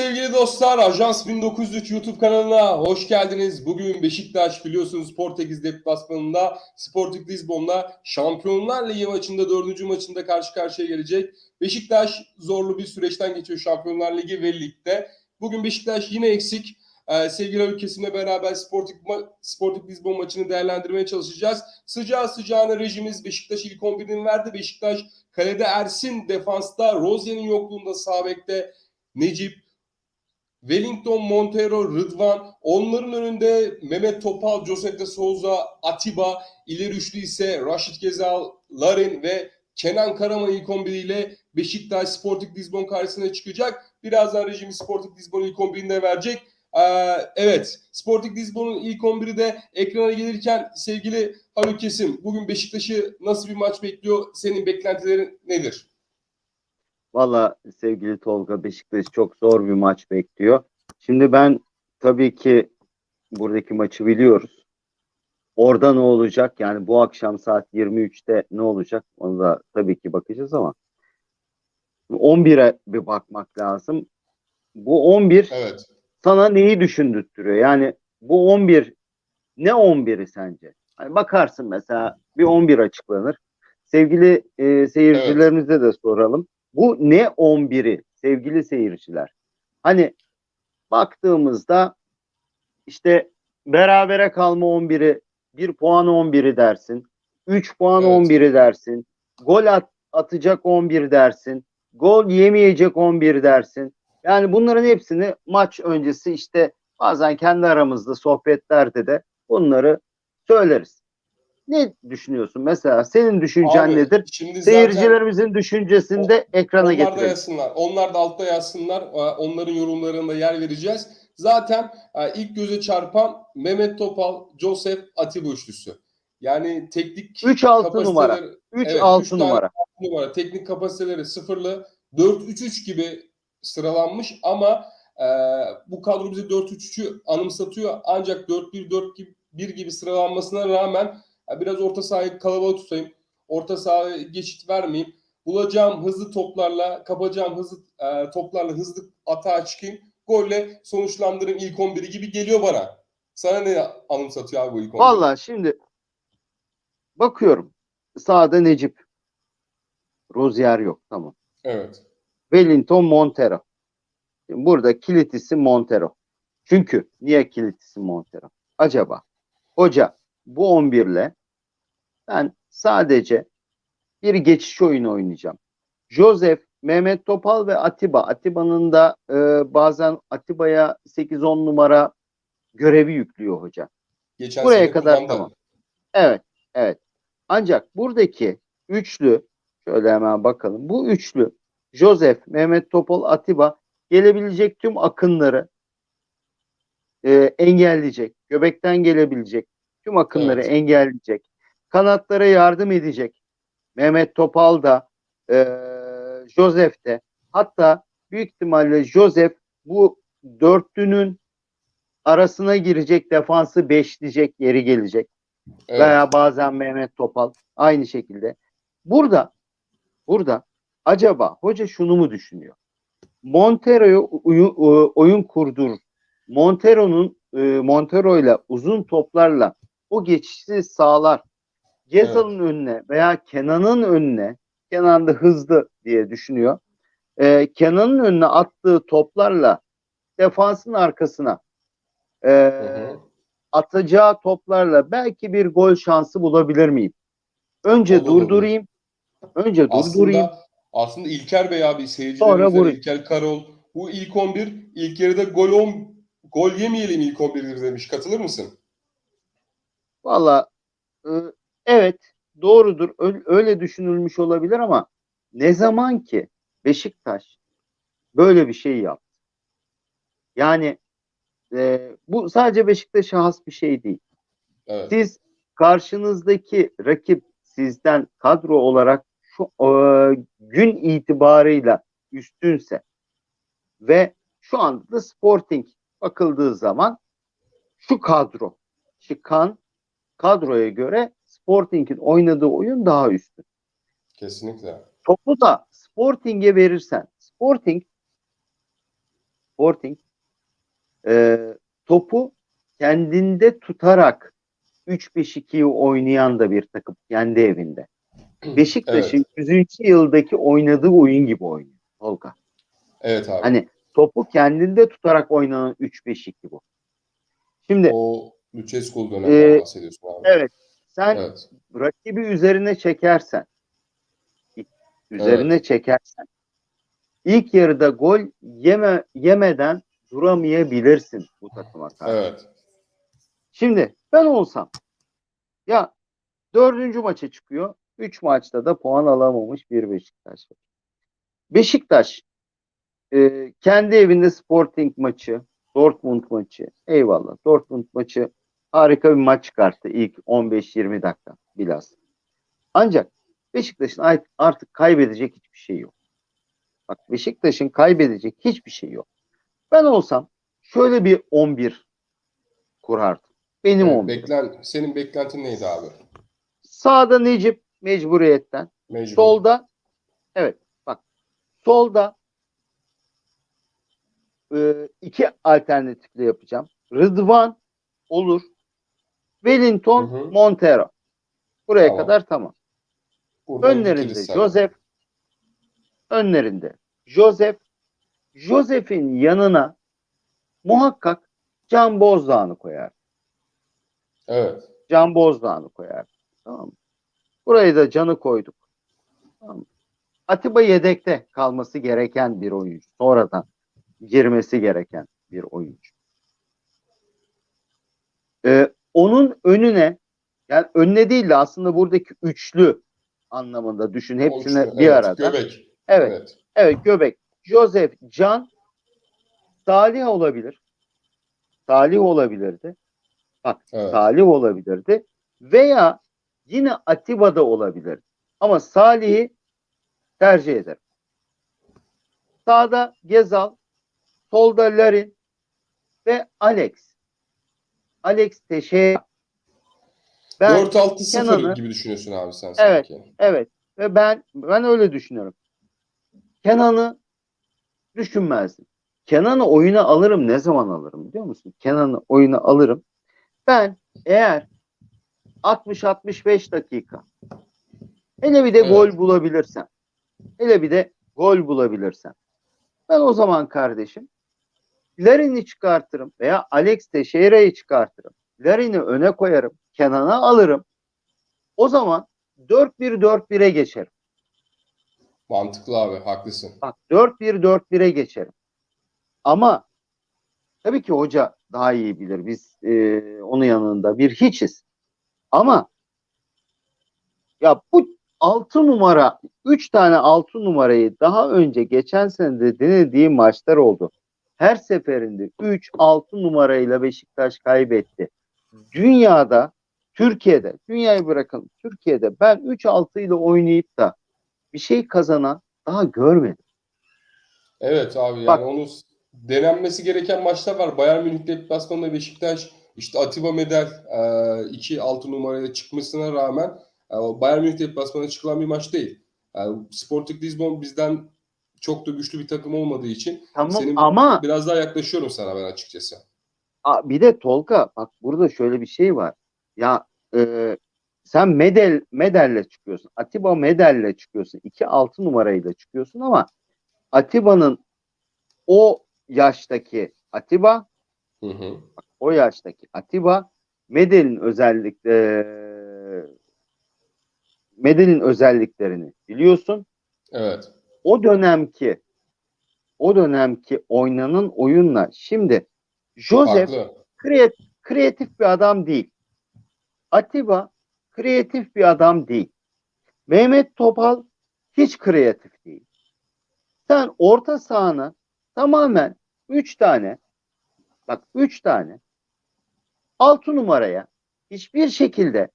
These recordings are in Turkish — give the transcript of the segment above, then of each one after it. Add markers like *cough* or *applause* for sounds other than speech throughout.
sevgili dostlar, Ajans 1903 YouTube kanalına hoş geldiniz. Bugün Beşiktaş biliyorsunuz Portekiz deplasmanında Sporting Lisbon'la Şampiyonlar Ligi maçında dördüncü maçında karşı karşıya gelecek. Beşiktaş zorlu bir süreçten geçiyor Şampiyonlar Ligi ve Lig'de. Bugün Beşiktaş yine eksik. Ee, sevgili Haluk Kesim'le beraber Sporting, ma- Sporting Lisbon maçını değerlendirmeye çalışacağız. Sıcağı sıcağına rejimiz Beşiktaş ilk 11'ini verdi. Beşiktaş kalede Ersin, defansta Rozier'in yokluğunda sağ bekte Necip, Wellington, Montero, Rıdvan, onların önünde Mehmet Topal, Josep de Souza, Atiba, ileri üçlü ise Raşit Gezal, Larin ve Kenan Karaman ilk 11 ile Beşiktaş Sporting Lisbon karşısına çıkacak. Birazdan rejimi Sporting Lisbon ilk 11'ini de verecek. Ee, evet, Sporting Lisbon'un ilk 11'i de ekrana gelirken sevgili Haluk Kesim, bugün Beşiktaş'ı nasıl bir maç bekliyor? Senin beklentilerin nedir? Valla sevgili Tolga Beşiktaş çok zor bir maç bekliyor. Şimdi ben tabii ki buradaki maçı biliyoruz. Orada ne olacak? Yani bu akşam saat 23'te ne olacak? Onu da tabii ki bakacağız ama 11'e bir bakmak lazım. Bu 11 Evet. sana neyi düşündürtüyor? Yani bu 11 ne 11'i sence? Hani bakarsın mesela bir 11 açıklanır. Sevgili e, seyircilerimize de soralım. Bu ne 11'i sevgili seyirciler? Hani baktığımızda işte berabere kalma 11'i, 1 puan 11'i dersin. 3 puan Evet. 11'i dersin. Gol at, atacak 11 dersin. Gol yemeyecek 11 dersin. Yani bunların hepsini maç öncesi işte bazen kendi aramızda sohbetlerde de bunları söyleriz. Ne düşünüyorsun? Mesela senin düşüncen Abi, nedir? Şimdi Seyircilerimizin düşüncesini de ekrana onlar da getirelim. yazsınlar. Onlar da altta yazsınlar. Ee, Onların yorumlarında yer vereceğiz. Zaten e, ilk göze çarpan Mehmet Topal, Joseph Atiba üçlüsü. Yani teknik 3 6 kapasiteleri- numara. 3 Evet, 6 üç tane numara. numara. Teknik kapasiteleri sıfırlı. 4-3-3 gibi sıralanmış ama e, bu kadro bize 4-3-3'ü anımsatıyor. Ancak 4-1-4-1 gibi sıralanmasına rağmen e, biraz orta sahayı kalabalık tutayım. Orta sahaya geçit vermeyeyim. Bulacağım hızlı toplarla, kapacağım hızlı e, toplarla hızlı atağa çıkayım. Golle sonuçlandırayım ilk 11'i gibi geliyor bana. Sana ne anımsatıyor abi bu ilk 11? Valla şimdi bakıyorum. Sağda Necip. Rozier yok. Tamam. Evet. Wellington Montero. Şimdi burada kilit isim Montero. Çünkü niye kilit isim Montero? Acaba hoca bu 11 ile ben sadece bir geçiş oyunu oynayacağım. Joseph, Mehmet Topal ve Atiba. Atiba'nın da e, bazen Atiba'ya 8-10 numara görevi yüklüyor hoca. Geçen Buraya kadar kullandı. tamam. Evet, evet. Ancak buradaki üçlü, şöyle hemen bakalım. Bu üçlü, Joseph, Mehmet Topal, Atiba gelebilecek tüm akınları e, engelleyecek. Göbekten gelebilecek tüm akınları Evet. engelleyecek. Kanatlara yardım edecek. Mehmet Topal da, e, Joseph de. Hatta büyük ihtimalle Joseph bu dörtlünün arasına girecek, defansı beşleyecek, yeri gelecek Evet. veya bazen Mehmet Topal aynı şekilde. Burada burada acaba hoca şunu mu düşünüyor? Montero'yu uyu- u- oyun kurdur. Montero'nun e, Montero ile uzun toplarla o geçişi sağlar. Gezal'ın önüne veya Kenan'ın önüne Kenan da hızlı diye düşünüyor. E, Kenan'ın önüne attığı toplarla defansın arkasına e, Hı hı. atacağı toplarla belki bir gol şansı bulabilir miyim? Önce Olur, durdurayım. Önce durdurayım. Aslında, İlker Bey abi vurayım. İlker Karol bu ilk 11 ilk yarıda gol 10 gol yemeyelim ilk 11'dir demiş. Katılır mısın? Valla e, evet doğrudur. Öyle düşünülmüş olabilir ama ne zaman ki Beşiktaş böyle bir şey yaptı. Yani e, bu sadece Beşiktaş'a has bir şey değil. Evet. Siz karşınızdaki rakip sizden kadro olarak şu e, gün itibarıyla üstünse ve şu anda da Sporting bakıldığı zaman şu kadro çıkan kadroya göre Sporting'in oynadığı oyun daha üstün. Kesinlikle. Topu da Sporting'e verirsen Sporting Sporting e, topu kendinde tutarak 3-5-2'yi oynayan da bir takım kendi evinde. *clears throat* Beşiktaş'ın 100. yıldaki oynadığı oyun gibi oynuyor Tolga. Evet abi. Hani topu kendinde tutarak oynanan 3-5-2 bu. Şimdi o Lucescu dönemden Ee, bahsediyorsun abi. evet sen Evet. rakibi üzerine çekersen üzerine çekersen ilk yarıda gol yeme yemeden duramayabilirsin bu takıma karşı. Evet. Şimdi ben olsam ya dördüncü maça çıkıyor. Üç maçta da puan alamamış bir Beşiktaş var. Beşiktaş e, kendi evinde Sporting maçı, Dortmund maçı eyvallah. Dortmund maçı harika bir maç çıkarttı ilk 15-20 dakika bilhassa. Ancak Beşiktaş'ın artık kaybedecek hiçbir şey yok. Bak Beşiktaş'ın kaybedecek hiçbir şey yok. Ben olsam şöyle bir 11 kurardım. Benim Evet, 11. beklen, senin beklentin neydi abi? Sağda Necip mecburiyetten. Mecbur. Solda evet bak solda e, iki alternatifle yapacağım. Rıdvan olur. Wellington, Hı hı. Montero. Buraya Tamam. kadar tamam. Buradan Önlerinde. Joseph önlerinde Joseph Joseph'in yanına muhakkak Can Bozdağ'ını koyar. Evet. Can Bozdağ'ını koyar. Tamam mı? Burayı da Can'ı koyduk. Tamam mı? Atiba yedekte kalması gereken bir oyuncu. Sonradan girmesi gereken bir oyuncu. Ee, onun önüne yani önüne değil de aslında buradaki üçlü anlamında düşün. Hepsini Oluştu. bir Evet, arada. Göbek. Evet. Evet. Evet Göbek, Joseph, Can, Salih olabilir. Salih olabilirdi. Evet. Salih olabilirdi. Veya yine Atiba'da olabilirdi. Ama Salih'i tercih ederim. Sağda Gezal, solda Larin ve Alex. Alex Teşe. Ben 4-6-0 Kenan'ı- gibi düşünüyorsun abi sen Evet. sanki. Evet ve ben ben öyle düşünüyorum. Kenan'ı düşünmezdim. Kenan'ı oyuna alırım ne zaman alırım biliyor musun? Kenan'ı oyuna alırım. Ben eğer 60-65 dakika hele bir de Evet. gol bulabilirsem hele bir de gol bulabilirsem ben o zaman kardeşim Larin'i çıkartırım veya Alex Teixeira'yı çıkartırım. Larin'i öne koyarım. Kenan'a alırım. O zaman 4-1-4-1'e geçerim. Mantıklı abi. Haklısın. Bak 4-1-4-1'e geçerim. Ama tabii ki hoca daha iyi bilir. Biz e, onun yanında bir hiçiz. Ama ya bu 6 numara 3 tane 6 numarayı daha önce geçen sene de denediği maçlar oldu. Her seferinde 3-6 numarayla Beşiktaş kaybetti. Dünyada Türkiye'de, dünyayı bırakın Türkiye'de ben 3-6 ile oynayıp da bir şey kazanan daha görmedim. Evet abi yani Bak- onu denenmesi gereken maçlar var. Bayern Münih deplasmanında Beşiktaş işte Atiba Medel 2 6 numaraya çıkmasına rağmen e, Bayern Münih deplasmanına çıkılan bir maç değil. Yani Sporting Lisbon bizden çok da güçlü bir takım olmadığı için Tamam Senin- ama biraz daha yaklaşıyorum sana ben açıkçası. bir de Tolga bak burada şöyle bir şey var. Ya e, sen Medel Medel'le çıkıyorsun. Atiba Medel'le çıkıyorsun. 2-6 numarayla çıkıyorsun ama Atiba'nın o yaştaki Atiba Hı hı. o yaştaki Atiba Medel'in özellikle Medel'in özelliklerini biliyorsun. Evet. O dönemki o dönemki oynanan oyunla şimdi Joseph kreat, kreatif bir adam değil. Atiba kreatif bir adam değil. Mehmet Topal hiç kreatif değil. Sen orta sahanı tamamen 3 tane bak 3 tane 6 numaraya hiçbir şekilde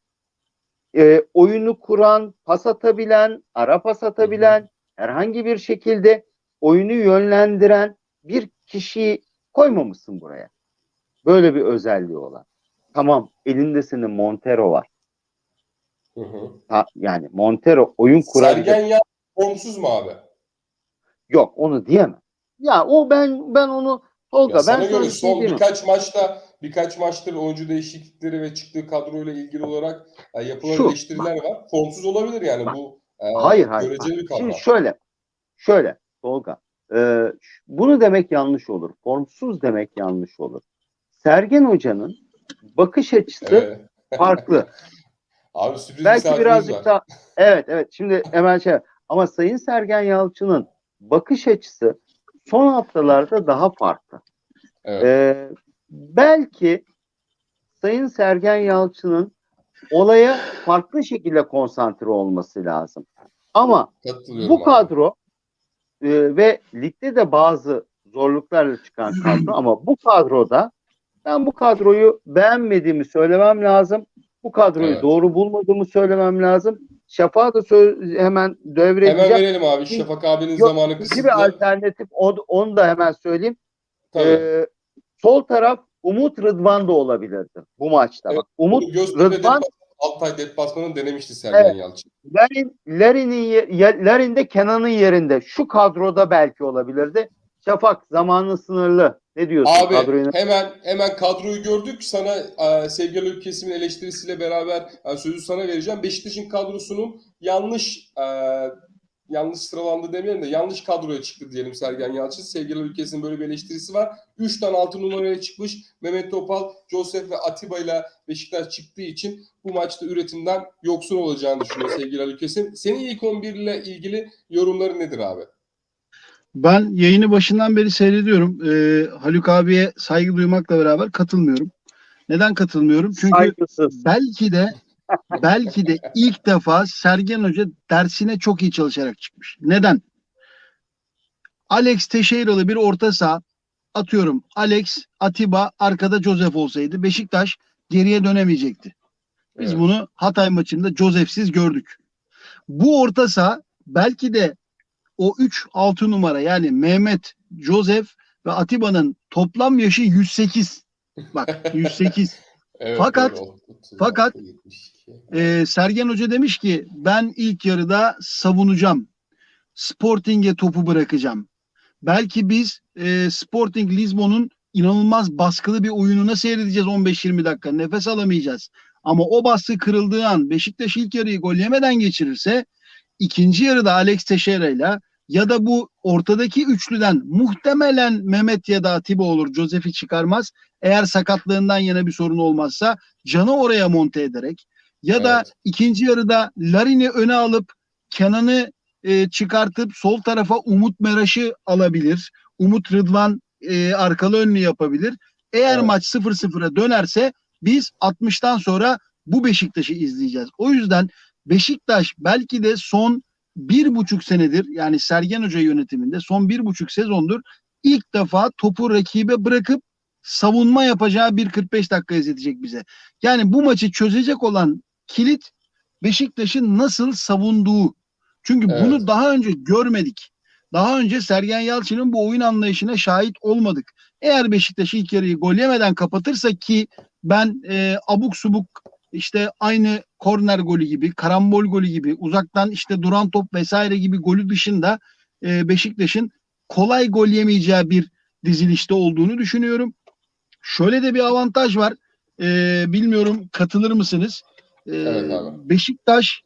e, oyunu kuran, pas atabilen, ara pas atabilen, herhangi bir şekilde oyunu yönlendiren bir kişiyi koymamışsın buraya. Böyle bir özelliği olan. Tamam elinde senin Montero var. Hı hı. Ha, yani Montero oyun kurabilecek. Sergen ya formsuz mu abi? Yok onu diyemem. Ya o ben ben onu Tolga Ya ben sana göre şey son mi? birkaç maçta birkaç maçtır oyuncu değişiklikleri ve çıktığı kadroyla ilgili olarak e, yapılan Şu, eleştiriler var. Formsuz olabilir yani bu e, Hayır hayır. Şimdi şöyle. Şöyle Tolga. e, bunu demek yanlış olur. Formsuz demek yanlış olur. Sergen Hoca'nın bakış açısı Evet. farklı. *laughs* Abi sürpriz Belki birazcık var. daha evet evet şimdi hemen şey ama Sayın Sergen Yalçın'ın bakış açısı son haftalarda daha farklı. Evet. Ee, belki Sayın Sergen Yalçın'ın olaya farklı şekilde konsantre olması lazım. Ama bu kadro e, ve ligde de bazı zorluklarla çıkan *clears throat* kadro ama bu kadroda ben bu kadroyu beğenmediğimi söylemem lazım. Bu kadroyu Evet. doğru bulmadığımı söylemem lazım. Şafak'a da söz, hemen Hemen devredeceğim. verelim abi. Şafak abinin Yok, zamanı kısıtlı. bir alternatif o- onu da hemen söyleyeyim. Tabii. Ee, sol taraf Umut Rıdvan da olabilirdi bu maçta. Evet, Bak, Umut Rıdvan Altay deplasmanını denemişti Sergen Evet. Yalçın. Larin, Larin'in Larin de Kenan'ın yerinde. Şu kadroda belki olabilirdi. Şafak zamanı sınırlı. Ne diyorsun Abi kadroyu? hemen hemen kadroyu gördük. Sana e, sevgili Ölü Kesim'in eleştirisiyle beraber e, sözü sana vereceğim. Beşiktaş'ın kadrosunun yanlış e, yanlış sıralandı demeyelim de yanlış kadroya çıktı diyelim Sergen Yalçın. Sevgili Ölü Kesim'in böyle bir eleştirisi var. 3 tane 6 numaraya çıkmış. Mehmet Topal, Josef ve Atiba ile Beşiktaş çıktığı için bu maçta üretimden yoksun olacağını düşünüyor sevgili Ölü Kesim. Senin ilk 11 ile ilgili yorumların nedir abi? Ben yayını başından beri seyrediyorum. Ee, Haluk abiye saygı duymakla beraber katılmıyorum. Neden katılmıyorum? Çünkü Saygısız. belki de belki de ilk defa Sergen Hoca dersine çok iyi çalışarak çıkmış. Neden? Alex Teixeira'lı bir orta saha atıyorum. Alex, Atiba, arkada Joseph olsaydı Beşiktaş geriye dönemeyecekti. Biz Evet. bunu Hatay maçında Joseph'siz gördük. Bu orta saha belki de o 3-6 numara yani Mehmet, Joseph ve Atiba'nın toplam yaşı 108. Bak 108. Evet, Fakat- doğru. 36, fakat- 72. Ee, Sergen Hoca demiş ki ben ilk yarıda savunacağım. Sporting'e topu bırakacağım. Belki biz e, Sporting Lisbon'un inanılmaz baskılı bir oyununa seyredeceğiz 15-20 dakika. Nefes alamayacağız. Ama o baskı kırıldığı an Beşiktaş ilk yarıyı gol yemeden geçirirse ikinci yarıda Alex Teixeira ile ya da bu ortadaki üçlüden muhtemelen Mehmet ya da Atiba olur. Josef'i çıkarmaz. Eğer sakatlığından yana bir sorun olmazsa Can'ı oraya monte ederek ya da Evet. ikinci yarıda Larin'i öne alıp Kenan'ı e, çıkartıp sol tarafa Umut Meraş'ı alabilir. Umut Rıdvan e, arkalı önlü yapabilir. Eğer Evet. maç 0-0'a dönerse biz 60'tan sonra bu Beşiktaş'ı izleyeceğiz. O yüzden Beşiktaş belki de son bir buçuk senedir yani Sergen Hoca yönetiminde son bir buçuk sezondur ilk defa topu rakibe bırakıp savunma yapacağı bir 45 dakika izletecek bize. Yani bu maçı çözecek olan kilit Beşiktaş'ın nasıl savunduğu. Çünkü Evet. bunu daha önce görmedik. Daha önce Sergen Yalçın'ın bu oyun anlayışına şahit olmadık. Eğer Beşiktaş ilk yarıyı gol yemeden kapatırsa ki ben e, abuk subuk işte aynı korner golü gibi, karambol golü gibi, uzaktan işte duran top vesaire gibi golü dışında e, Beşiktaş'ın kolay gol yemeyeceği bir dizilişte olduğunu düşünüyorum. Şöyle de bir avantaj var. E, bilmiyorum katılır mısınız? E, Evet abi. Beşiktaş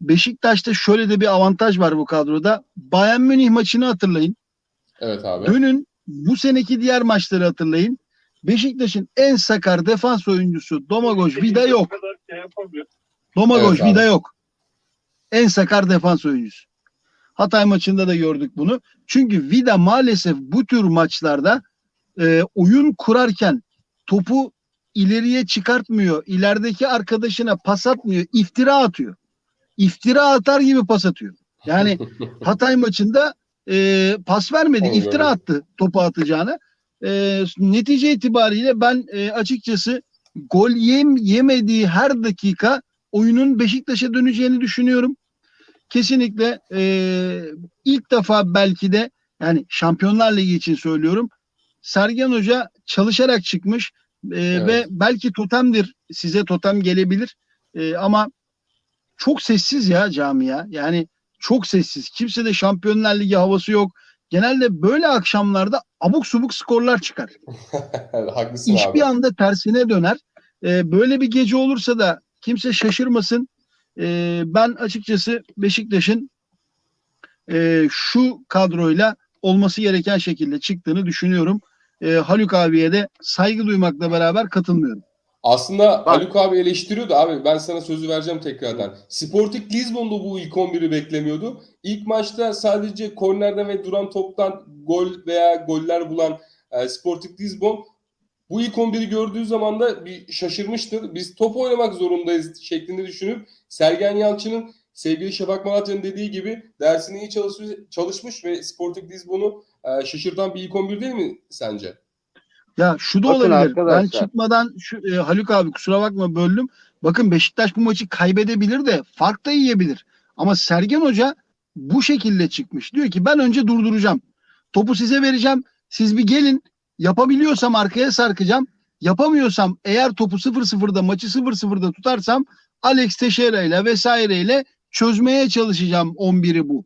Beşiktaş'ta şöyle de bir avantaj var bu kadroda. Bayern Münih maçını hatırlayın. Evet abi. Dönün bu seneki diğer maçları hatırlayın. Beşiktaş'ın en sakar defans oyuncusu Domagoj Vida yok. Domagoj Evet abi. Vida yok. En sakar defans oyuncusu. Hatay maçında da gördük bunu. Çünkü Vida maalesef bu tür maçlarda e, oyun kurarken topu ileriye çıkartmıyor. İlerideki arkadaşına pas atmıyor. iftira atıyor. İftira atar gibi pas atıyor. Yani *laughs* Hatay maçında e, pas vermedi. İftira attı topu atacağına. E, netice itibariyle ben e, açıkçası gol yem yemediği her dakika oyunun Beşiktaş'a döneceğini düşünüyorum. Kesinlikle e, ilk defa belki de yani Şampiyonlar Ligi için söylüyorum. Sergen Hoca çalışarak çıkmış e, Evet. ve belki totemdir size totem gelebilir E, ama çok sessiz ya camia yani çok sessiz kimse de Şampiyonlar Ligi havası yok genelde böyle akşamlarda abuk subuk skorlar çıkar. *laughs* Haklısın İş abi. bir anda tersine döner. Ee, böyle bir gece olursa da kimse şaşırmasın. Ee, ben açıkçası Beşiktaş'ın e, şu kadroyla olması gereken şekilde çıktığını düşünüyorum. Ee, Haluk abiye de saygı duymakla beraber katılmıyorum. Aslında Bak. Haluk abi eleştiriyordu abi. Ben sana sözü vereceğim tekrardan. Sporting Lisbon'da bu ilk 11'i beklemiyordu. İlk maçta sadece kornerden ve duran toptan gol veya goller bulan e, Sporting Lisbon bu ilk 11'i gördüğü zaman da bir şaşırmıştır. Biz top oynamak zorundayız şeklinde düşünüp Sergen Yalçın'ın sevgili Şafak Malatya'nın dediği gibi dersini iyi çalışmış, çalışmış ve Sporting Lisbon'u e, şaşırtan bir ilk 11 değil mi sence? Ya şu da Bakın olabilir. arkadaşlar. Ben çıkmadan şu e, Haluk abi kusura bakma böldüm. Bakın Beşiktaş bu maçı kaybedebilir de fark da yiyebilir. Ama Sergen Hoca bu şekilde çıkmış. Diyor ki ben önce durduracağım. Topu size vereceğim. Siz bir gelin. Yapabiliyorsam arkaya sarkacağım. Yapamıyorsam eğer topu 0-0'da maçı 0-0'da tutarsam Alex Teixeira ile vesaireyle çözmeye çalışacağım 11'i bu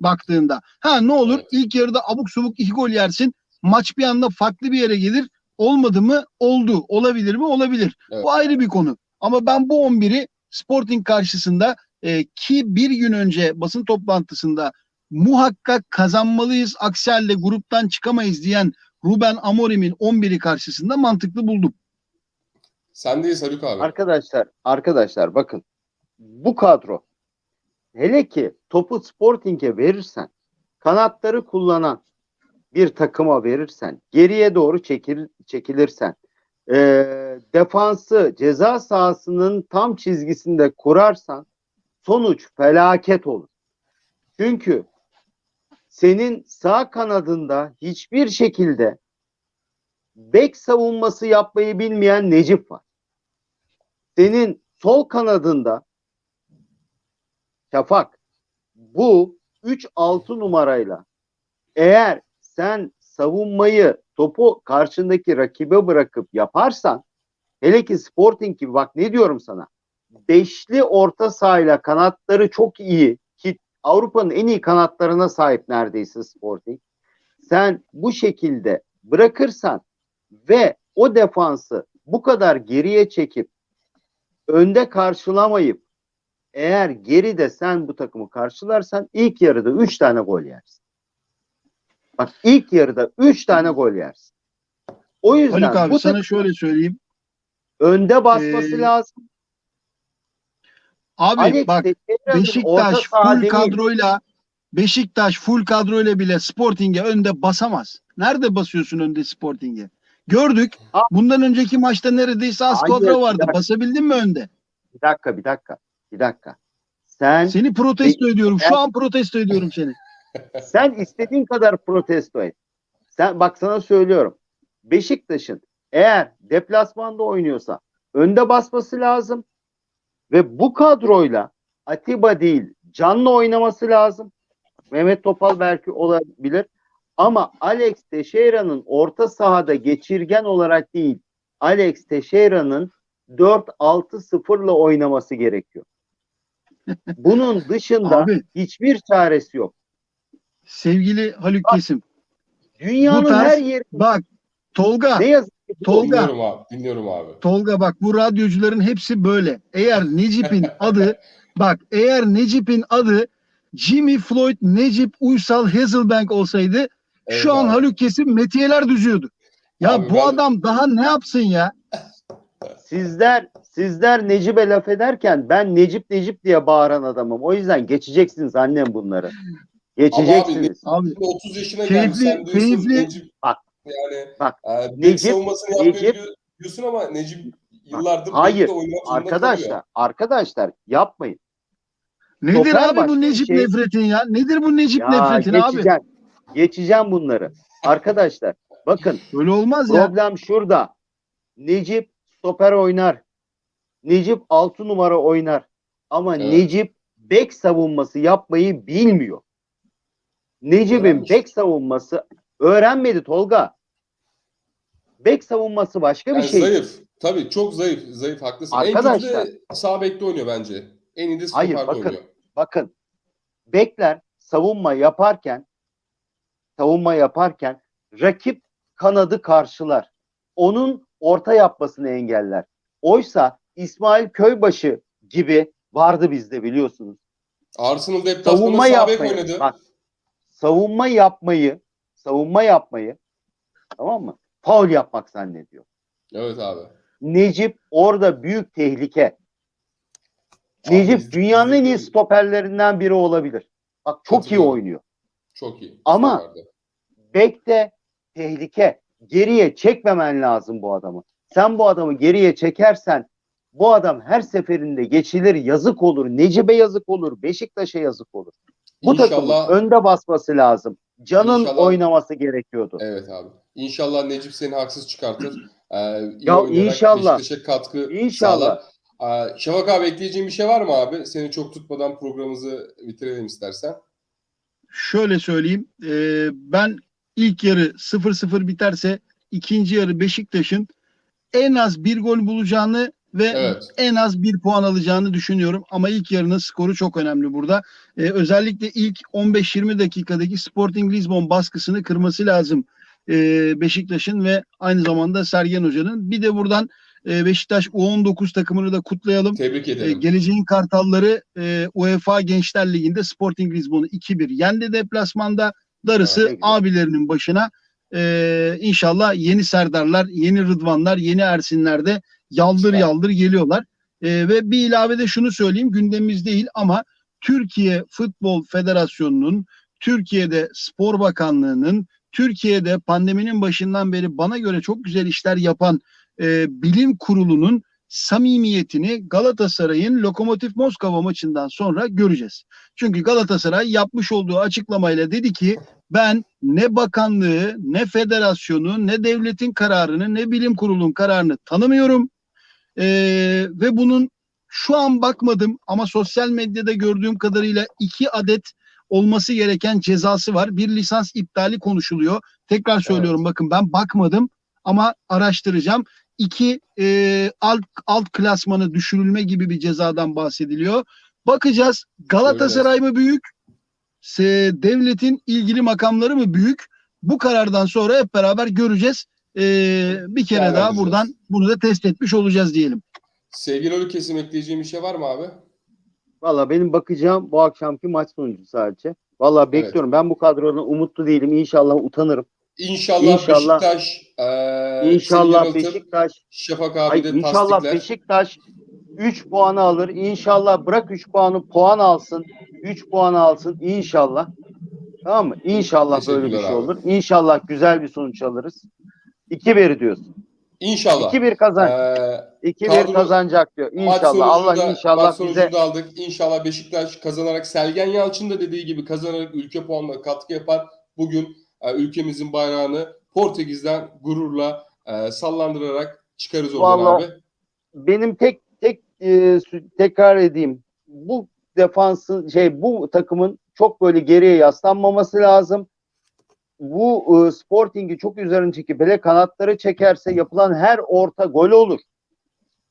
baktığında. Ha ne olur ilk yarıda abuk subuk iki gol yersin. Maç bir anda farklı bir yere gelir. Olmadı mı? Oldu. Olabilir mi? Olabilir. Evet. Bu ayrı bir konu. Ama ben bu 11'i Sporting karşısında e, ki bir gün önce basın toplantısında muhakkak kazanmalıyız. Aksi halde gruptan çıkamayız diyen Ruben Amorim'in 11'i karşısında mantıklı buldum. Sendeyiz Haluk abi. Arkadaşlar, arkadaşlar bakın. Bu kadro hele ki topu Sporting'e verirsen, kanatları kullanan bir takıma verirsen, geriye doğru çekil, çekilirsen, eee, defansı ceza sahasının tam çizgisinde kurarsan sonuç felaket olur. Çünkü senin sağ kanadında hiçbir şekilde bek savunması yapmayı bilmeyen Necip var. Senin sol kanadında Şafak bu 3-6 numarayla eğer sen savunmayı topu karşındaki rakibe bırakıp yaparsan hele ki Sporting gibi bak ne diyorum sana beşli orta sahayla kanatları çok iyi ki Avrupa'nın en iyi kanatlarına sahip neredeyse Sporting. Sen bu şekilde bırakırsan ve o defansı bu kadar geriye çekip önde karşılamayıp eğer geride sen bu takımı karşılarsan ilk yarıda 3 tane gol yersin. Bak ilk yarıda 3 tane gol yersin. O yüzden Haluk abi bu sana şöyle söyleyeyim. önde basması Ee, lazım. Abi Alex bak Beşiktaş full kadroyla Beşiktaş full kadroyla bile Sporting'e önde basamaz. Nerede basıyorsun önde Sporting'e? Gördük. Ha- Bundan önceki maçta neredeyse az Hayır, kadro vardı. Basabildin mi önde? Bir dakika, bir dakika, bir dakika. Sen Seni protesto ediyorum. Şu Ben- an protesto ediyorum seni. Sen istediğin kadar protesto et. Sen bak sana söylüyorum. Beşiktaş'ın eğer deplasmanda oynuyorsa önde basması lazım ve bu kadroyla Atiba değil canlı oynaması lazım. Mehmet Topal belki olabilir ama Alex Teixeira'nın orta sahada geçirgen olarak değil Alex Teixeira'nın 4-6-0'la oynaması gerekiyor. Bunun dışında Abi hiçbir çaresi yok. Sevgili Haluk Kesim. Dünyanın tarz- her yeri Bak Tolga ne yazık ki Tolga. Dinliyorum abi. Dinliyorum abi. Tolga bak bu radyocuların hepsi böyle. Eğer Necip'in *laughs* adı bak eğer Necip'in adı Jimmy Floyd Necip Uysal Hazelbank olsaydı Evet şu an abi. Haluk Kesim metiyeler düzüyordu. Ya Abi bu ben- adam daha ne yapsın ya? Sizler sizler Necip'e laf ederken ben Necip Necip diye bağıran adamım. O yüzden geçeceksiniz annem bunları. Geçeceksiniz. Abi 30 yaşına Keyifli- gelmiş sen diyorsun keyifli- Necip. Bak. Yani Bak, e, Necip- savunmasını yapmıyor Necip- diyor- diyorsun ama Necip yıllardır hayır, arkadaşlar, kalıyor. arkadaşlar yapmayın. nedir Stoper abi bu Necip şey. nefretin ya? Nedir bu Necip Ya nefretin abi? geçeceğim. Geçeceğim bunları. Arkadaşlar bakın Öyle olmaz ya. problem şurada. Necip stoper oynar. Necip 6 numara oynar. Ama Evet. Necip bek savunması yapmayı bilmiyor. Necip'in bek savunması öğrenmedi Tolga. Bek savunması başka bir Yani şey. zayıf. Tabii çok zayıf. Zayıf haklısın. En Arkadaşlar- kötü de sağ bekte oynuyor bence. En iyi de Hayır, bakın. oynuyor. Bakın bekler savunma yaparken savunma yaparken rakip kanadı karşılar. Onun orta yapmasını engeller. Oysa İsmail Köybaşı gibi vardı bizde biliyorsunuz. Arsenal deplasmanı Savunma sağ bek oynadı. Bak, savunma yapmayı, savunma yapmayı tamam mı? Faul yapmak zannediyor. Evet abi. Necip orada büyük tehlike. Abi Necip dünyanın en iyi stoperlerinden biri olabilir. Bak çok iyi oynuyor. Çok iyi. Ama- Stoperde. Bekte tehlike. Geriye çekmemen lazım bu adamı. Sen bu adamı geriye çekersen bu adam her seferinde geçilir yazık olur. Necip'e yazık olur. Beşiktaş'a yazık olur. Bu takımın İnşallah önde basması lazım. Can'ın İnşallah- oynaması gerekiyordu. evet abi. İnşallah Necip seni haksız çıkartır. Ee, iyi Ya oynayarak inşallah. Beşiktaş'a katkı İnşallah. sağlar. Ee, Şafak abi ekleyeceğin bir şey var mı abi? Seni çok tutmadan programımızı bitirelim istersen. Şöyle söyleyeyim. e, ben ilk yarı 0-0 biterse ikinci yarı Beşiktaş'ın en az bir gol bulacağını ve Evet. en az bir puan alacağını düşünüyorum. Ama ilk yarının skoru çok önemli burada. Ee, özellikle ilk 15-20 dakikadaki Sporting Lisbon baskısını kırması lazım ee, Beşiktaş'ın ve aynı zamanda Sergen Hoca'nın. Bir de buradan e, Beşiktaş U19 takımını da kutlayalım. Tebrik Ee, ederim. geleceğin Kartalları e, UEFA Gençler Ligi'nde Sporting Lisbon'u 2-1 yendi deplasmanda. Darısı Ha, abilerinin başına. Ee, inşallah yeni Serdarlar, yeni Rıdvanlar, yeni Ersinler de yaldır yaldır geliyorlar. Ee, ve bir ilave de şunu söyleyeyim gündemimiz değil ama Türkiye Futbol Federasyonu'nun, Türkiye'de Spor Bakanlığı'nın, Türkiye'de pandeminin başından beri bana göre çok güzel işler yapan e, bilim kurulunun samimiyetini Galatasaray'ın Lokomotiv Moskova maçından sonra göreceğiz. Çünkü Galatasaray yapmış olduğu açıklamayla dedi ki ben ne bakanlığı, ne federasyonu, ne devletin kararını, ne bilim kurulun kararını tanımıyorum. Ee, ve bunun şu an bakmadım ama sosyal medyada gördüğüm kadarıyla iki adet olması gereken cezası var. Bir lisans iptali konuşuluyor. Tekrar söylüyorum bakın ben bakmadım ama araştıracağım. İki e, alt, alt klasmanı düşürülme gibi bir cezadan bahsediliyor. Bakacağız Galatasaray mı büyük? Devletin ilgili makamları mı büyük? Bu karardan sonra hep beraber göreceğiz. Ee, bir kere daha buradan bunu da test etmiş olacağız diyelim. Sevgili Ölü Kesim ekleyeceğin bir şey var mı abi? Valla benim bakacağım bu akşamki maç sonucu sadece. Valla bekliyorum. Ben bu kadrodan umutlu değilim. İnşallah utanırım. İnşallah, İnşallah. Beşiktaş eee İnşallah. Beşiktaş Şafak Ay, abi de inşallah tasdikler. Beşiktaş 3 puanı alır. İnşallah bırak 3 puanı puan alsın. 3 puan alsın inşallah. Tamam mı? İnşallah böyle bir şey olur. İnşallah güzel bir sonuç alırız. 2-1 diyorsun. İnşallah. 2-1 kazan. Eee 2-1 kadro- kazanacak diyor. İnşallah Allah da- inşallah bize da aldık. İnşallah Beşiktaş kazanarak Sergen Yalçın da dediği gibi kazanarak ülke puanına katkı yapar. Bugün e, ülkemizin bayrağını Portekiz'den gururla e, sallandırarak çıkarız oradan Vallahi- abi. benim tek tek e, tekrar edeyim. Bu defansın şey bu takımın çok böyle geriye yaslanmaması lazım. Bu e, Sporting'i çok üzerine çekip hele kanatları çekerse yapılan her orta gol olur.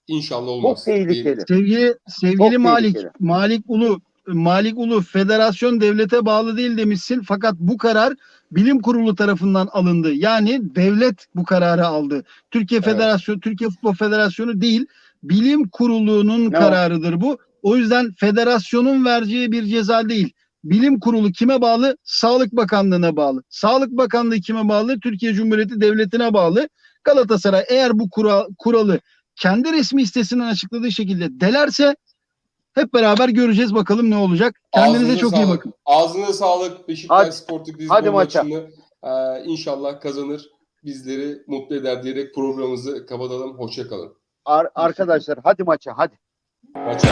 İnşallah olmaz. Çok tehlikeli. Sevgili sevgili Çok Malik tehlikeli. Malik Ulu Malik Ulu federasyon devlete bağlı değil demişsin fakat bu karar bilim kurulu tarafından alındı. Yani devlet bu kararı aldı. Türkiye Evet. Federasyonu Türkiye Futbol Federasyonu değil bilim kurulunun Evet. kararıdır bu. O yüzden federasyonun vereceği bir ceza değil. Bilim kurulu kime bağlı? Sağlık Bakanlığı'na bağlı. Sağlık Bakanlığı kime bağlı? Türkiye Cumhuriyeti Devleti'ne bağlı. Galatasaray eğer bu kura- kuralı kendi resmi sitesinden açıkladığı şekilde delerse hep beraber göreceğiz bakalım ne olacak. Kendinize Ağzınıza çok iyi sağlık. bakın. Ağzına sağlık. Beşiktaş Hadi- Sporting hadi Lisbon maça. maçını e, inşallah kazanır. Bizleri mutlu eder diyerek programımızı kapatalım. Hoşçakalın. Ar- arkadaşlar hadi maça hadi. Maça.